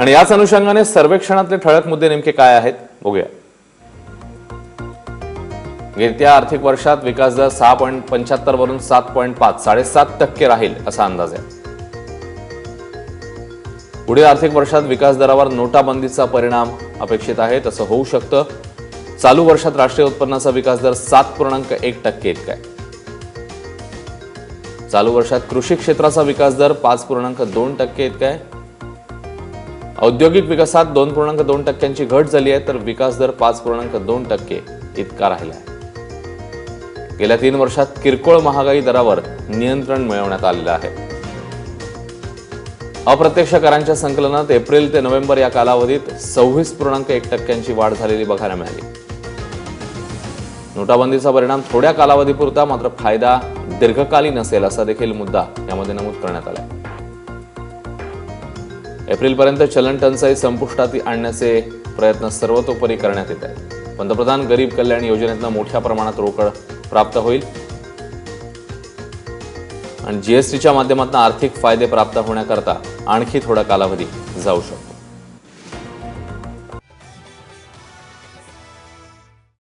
आणि याच अनुषंगाने सर्वेक्षणातले ठळक मुद्दे नेमके काय आहेत बघूया. येत्या आर्थिक वर्षात विकास दर सहा पॉईंट पंच्याहत्तर वरून सात पॉईंट पाच साडेसात टक्के राहील असा अंदाज आहे. पुढील आर्थिक वर्षात विकास दरावर नोटाबंदीचा परिणाम अपेक्षित आहे तसं होऊ शकतं. चालू वर्षात राष्ट्रीय उत्पन्नाचा विकास दर सात पूर्णांक एक टक्के इतका आहे. चालू वर्षात कृषी क्षेत्राचा विकास दर पाच पूर्णांक दोन टक्के इतका आहे. औद्योगिक विकासात दोन पूर्णांक दोन टक्क्यांची घट झाली आहे तर विकास दर पाच पूर्णांक दोन टक्के इतका राहिला आहे. गेल्या तीन वर्षात किरकोळ महागाई दरावर नियंत्रण मिळवण्यात आलेलं आहे. अप्रत्यक्ष करांच्या संकलनात एप्रिल ते नोव्हेंबर या कालावधीत सव्वीस पूर्णांक एक टक्क्यांची वाढ झालेली बघायला मिळाली. नोटाबंदीचा परिणाम थोड्या कालावधीपुरता मात्र फायदा दीर्घकालीन असेल असा देखील मुद्दा यामध्ये नमूद करण्यात आला एप्रिलपर्यंत चलन टंचाई संपुष्टात आणण्याचे प्रयत्न सर्वतोपरी करण्यात येत आहेत. पंतप्रधान गरीब कल्याण योजनेतनं मोठ्या प्रमाणात रोकड प्राप्त होईल. आणि जीएसटीच्या माध्यमातून आर्थिक फायदे प्राप्त होण्याकरता आणखी थोडा कालावधी जाऊ शकतो.